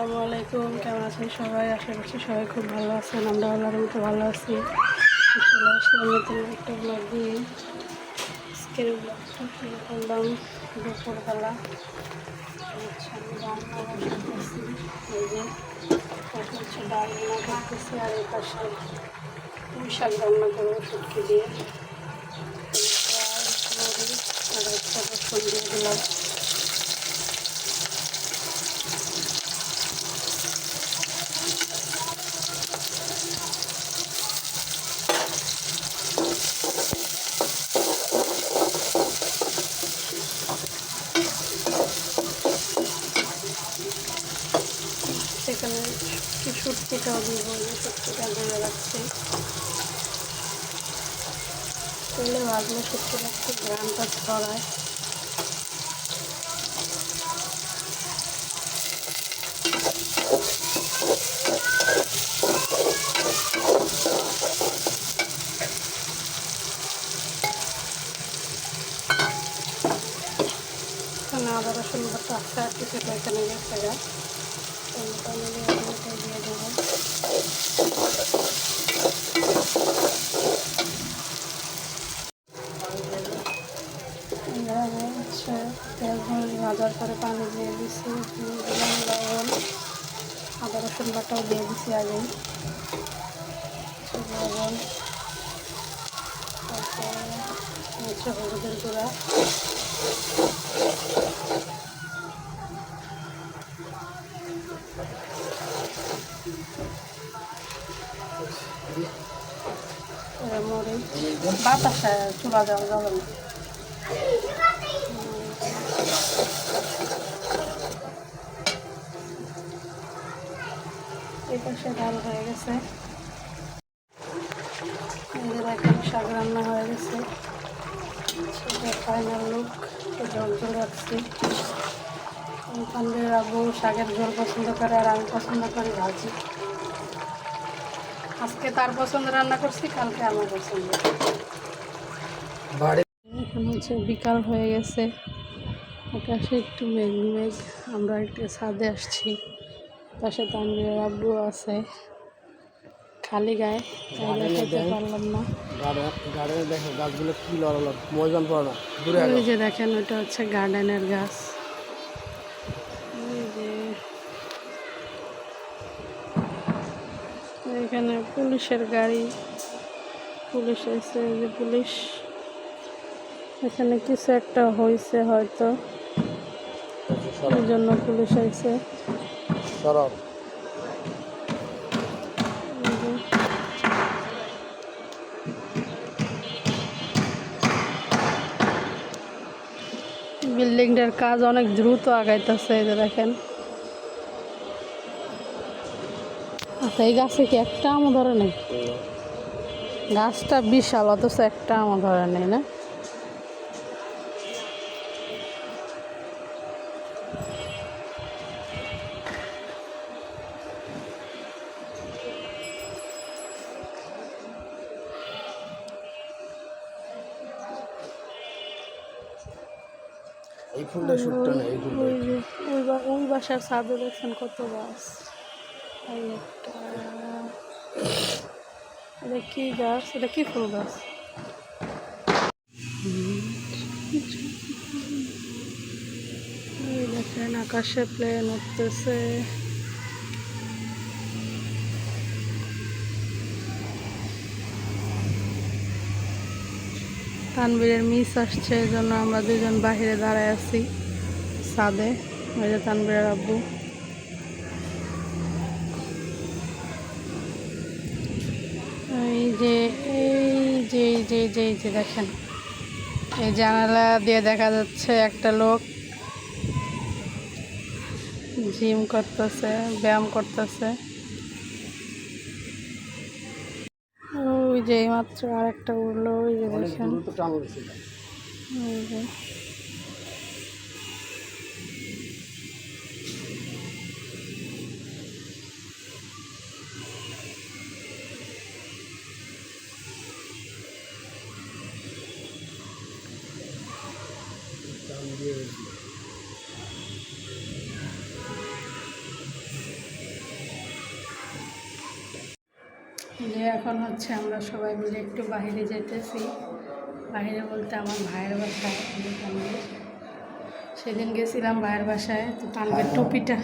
আসসালামু আলাইকুম, কেমন আছেন সবাই? আশা করছি সবাই খুব ভালো আছেন আমরা আল্লাহর মতো ভালো আছি। চলে আসলাম নতুন একটা ব্লগ দিয়ে আজকের ব্লগটা শুরু করলাম দুপুরবেলা। হচ্ছে ডাল রান্না করতেছি আর এই পাশে পুঁই শাক রান্না করব শুটকি দিয়ে। আর একটা দিলাম। কি সুটকিটাও দিব যে সুটকিটা ধরে রাখছি। তেলে ভাজলে সুটকিটা একটু গ্রামটা ছড়ায়। আদা রসুন বাটা আছে আর কিছুটা এখানে গেছে গা টমেটো মিলিয়ে টমেটো দিয়ে দেবো এখানে হচ্ছে তেল হলুদ ভাজার পরে পানি দিয়ে দিছি দিয়ে দিলাম লবণ আদা রসুন বাটাও দিয়ে দিছি আগে হচ্ছে হলুদের গুঁড়া মরিচ বাতাসা চুলা দেওয়া যাবে না। পাশে ডাল হয়ে গেছে। এখন শাক রান্না হয়ে গেছে। সেটা ফাইনাল লুক জল জল রাখছি। ওখানে আবু শাকের ঝোল পছন্দ করে আর আমি পছন্দ করি ভাজি। আজকে তার পছন্দ রান্না করছি কালকে আমার পছন্দ। এখন হচ্ছে বিকাল হয়ে গেছে। আকাশে একটু মেঘ মেঘ আমরা একটু ছাদে আসছি। পাশে তানবীরের আব্বু আছে। খালি গায়ে পারলাম না। গার্ডেনে দেখো গাছগুলো কি লড়ালো ময়দান পড়ে না দূরে ওই যে দেখেন ওটা হচ্ছে গার্ডেনের গাছ। যে। এখানে পুলিশের গাড়ি। পুলিশ এসে যে পুলিশ। এখানে কিছু একটা হয়েছে হয়তো। এই জন্য পুলিশ এসে সরব। বিল্ডিংটার কাজ অনেক দ্রুত আগাইতেছে এই যে দেখেন। আচ্ছা এই গাছে কি একটা আমও ধরে নেই? গাছটা বিশাল অথচ একটা আমও ধরে নেই না? এই ফুলটা শুটটা না এই ফুলটা ওই বাসার ছাদে দেখছেন কত গাছ। এই একটা। এটা কি গাছ? এটা কি ফুল গাছ? দেখেন আকাশে প্লেন উঠতেছে। তানবীরের মিস আসছে, এই জন্য আমরা দুজন বাহিরে দাঁড়ায় আছি ছাদে। ওই যে তানবীরের আব্বু। এই যে এই যে যে যে যে দেখেন। এই জানালা দিয়ে দেখা যাচ্ছে একটা লোক জিম করতেছে, ব্যায়াম করতেছে। যে মাত্র আরেকটা উঠল ওই যে অনেক দেখেন। দ্রুত টান উঠছে ওই যে। টান দিয়ে যে এখন হচ্ছে আমরা সবাই মিলে একটু বাহিরে যেতেছি। বাহিরে বলতে আমার ভাইয়ের বাসায়। সেদিন গেছিলাম ভাইয়ের বাসায় তো তানভীর টুপিটা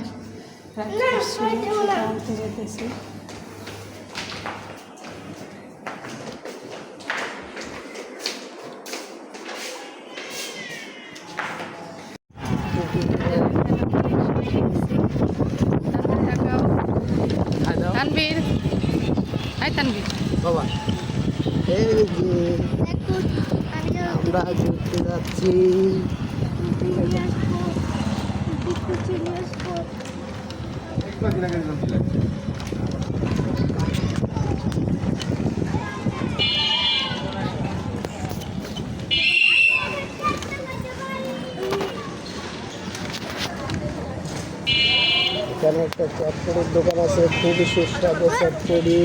রাখতে যেতেছি। বাবা। এই যে আমরা ঘুরতে যাচ্ছি। এখানে একটা চটপটির দোকান আছে খুবই সুস্বাদু চটপটি।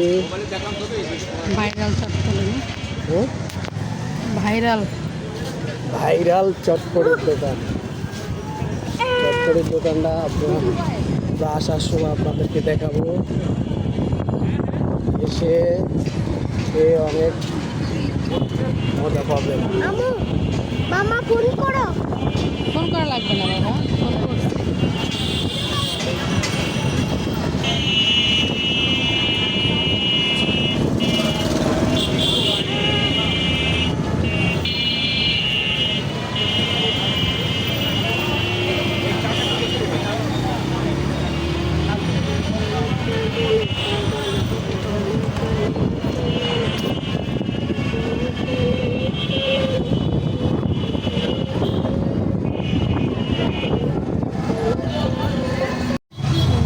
ভাইরাল চটপটি। ভাইরাল। ভাইরাল চটপটির দোকান। চটপটির দোকানটা আপনার আসার সময় আপনাদেরকে দেখাবো। এসে এ অনেক মজা পাবেন। আমু মামা ফোন করো। ফোন করা লাগবে না বাবা ফোন করছি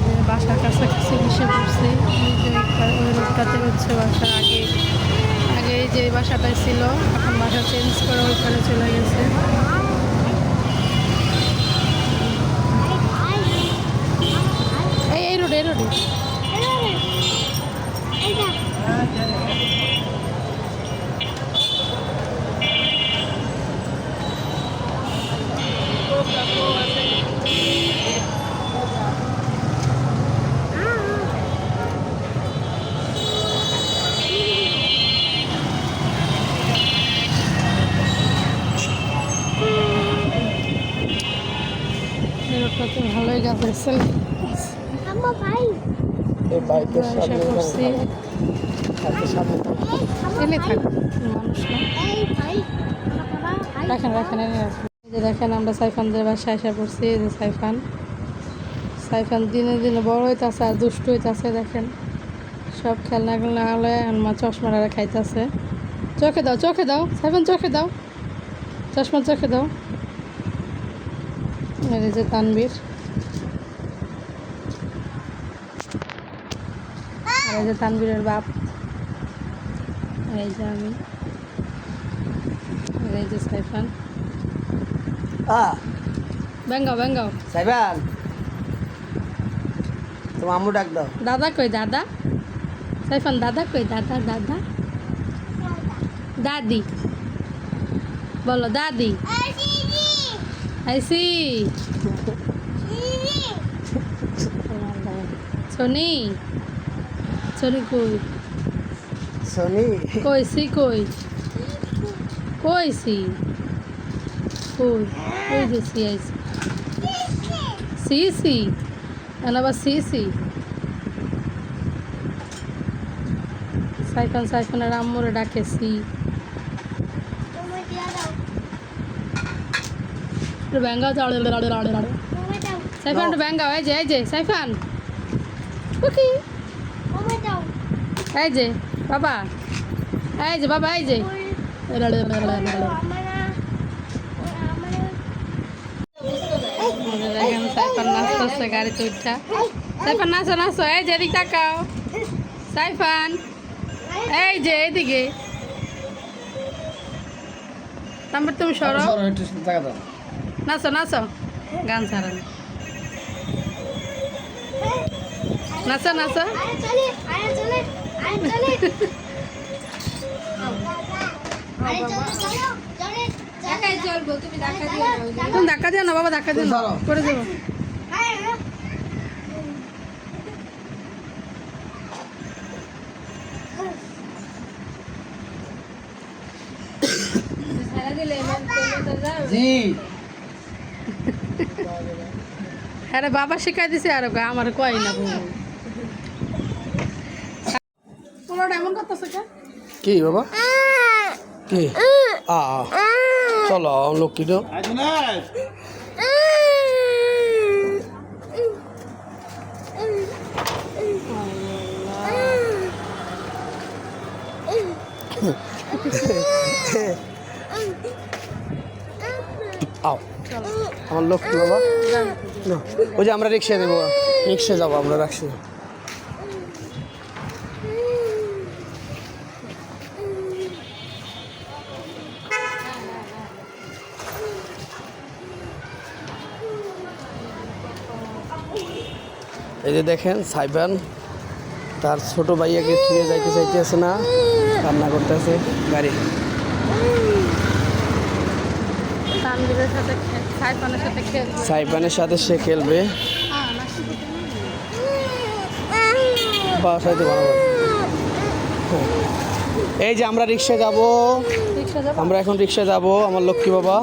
যে বাসার কাছাকাছি এসে পড়ছি এই যে একটা- ওই রোডটাতে হচ্ছে বাসা আগে আগে যে বাসাটায় ছিল এখন বাসা করে চলে গেছে। এনে মানুষ রাখেন রাখেন এনে রাখেন। যে দেখেন আমরা সাইফানদের বাসায় এসে পড়ছি এই যে সাইফান। সাইফান দিনে দিনে বড় হইতাছে আর দুষ্ট হইতাছে দেখেন। সব খেলনা খেলনা হলে মা চশমাটা খাইতেছে। চোখে দাও চোখে দাও সাইফান চোখে দাও। চশমা চোখে দাও। এই যে তানবীর আর এই যে তানবীরের বাপ। এই যে আমি। এই যে সাইফান। আ। বেঙ্গাও বেঙ্গাও সাইবান তোমার আম্মু ডাক দাও। দাদা কই দাদা? সাইফান দাদা কই? দাদা দাদা। দাদি। বলো দাদি। আইসি সোনি। সোনি কই? সনি কই সি কই? কই সি কই? কই যে সি আইসি সি? সি আবার সি সি? সাইফান সাইফানের আম্মুরে ডাকে সি। তুমি দিয়া দাও। ব্যাঙ্গাও চাড়ে সাইফান ব্যাঙ্গাও এই যে সাইফান। ওকে এই যে বাবা। এই যে বাবা এই যে। সাইফান নাচতেছে গাড়িতে উঠা সাইফান নাচো নাচো। এই যে এদিক তাকাও। সাইফান এই যে এইদিকে তারপর তুমি সরো। একটু টাকা দাও। নাচো নাচো। গান ছাড়ান নাচো নাচো। তুমি ধাক্কা দিও না বাবা ধাক্কা দিও না। করে দেবো। হ্যাঁ বাবা শিখাই দিছে আর আমার কয় না বউ এমন করতেছে কে কি বাবা? কি? আ আ। চলো লক্ষ্মীটা আও। আমার লক্ষ্মী বাবা। না ওই যে আমরা রিক্সা দেবো রিক্সা যাব আমরা রাখছি। এই যে দেখেন সাইবান তার ছোট ভাইয়াকে ছুঁয়ে যাইতে চাইতেছে না কান্না করতেছে গাড়ি। সাইবানের সাথে সে খেলবে। হ্যাঁ ভালো। এই যে আমরা রিক্সা যাব। আমরা এখন রিক্সা যাব আমার লক্ষ্মী বাবা।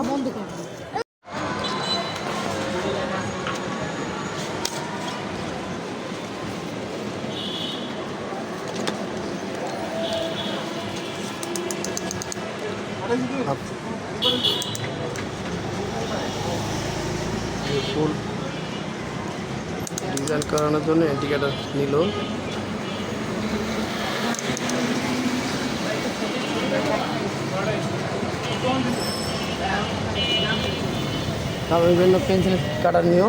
ফুল ডিজাইন করানোর জন্য এন্টিকেটা নিল। বিভিন্ন পেন্সিল কাটার নিও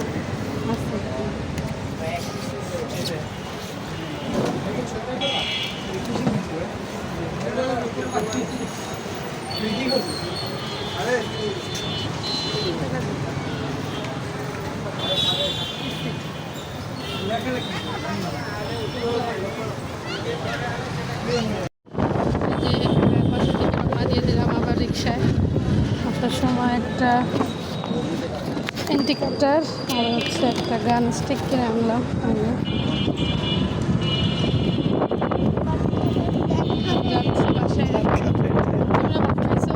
দিয়ে দিলাম আবার রিক্সায় আসার সময় একটা ইন্ডিকেটার আর হচ্ছে একটা গান স্টিক কিনে আনলাম যাচ্ছি বাসায়। তোমরা ভাত খাইছো?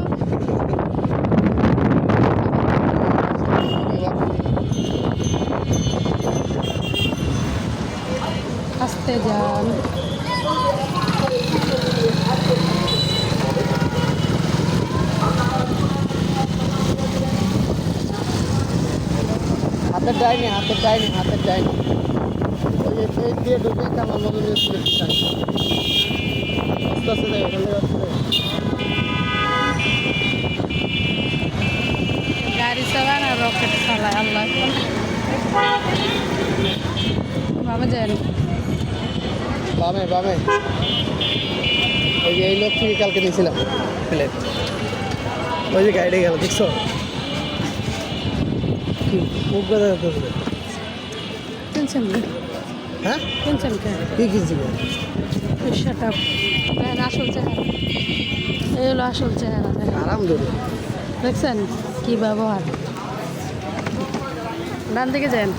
আস্তে যান হাতের ডাইনি হাতের ডাইনি হাতের ডাইনি ওই যে এই দিয়ে ঢুকে আমার মতো নিয়ে শুনে চাই আস্তে আস্তে যাই ওখান থেকে আস্তে যাই। গাড়ি চালায় না রকেট চালায় আল্লাহ বাবা যায় বামে বামে ওই যে এই লক্ষ্মী কালকে দিয়েছিলাম প্লেট ওই যে গাড়ি গেল দেখছ হ্যাঁ কে কি কিনছিল শাট আপ দেখেন আসল চেহারা এই হলো আসল চেহারা আরাম ধরে দেখছেন কি ব্যবহার ডান দিকে যান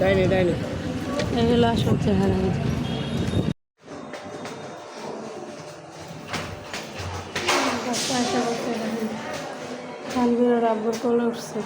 ডাইনি ডাইনি এই হলো আসল চেহারা তানভীর আব্বুর কোলে উঠছে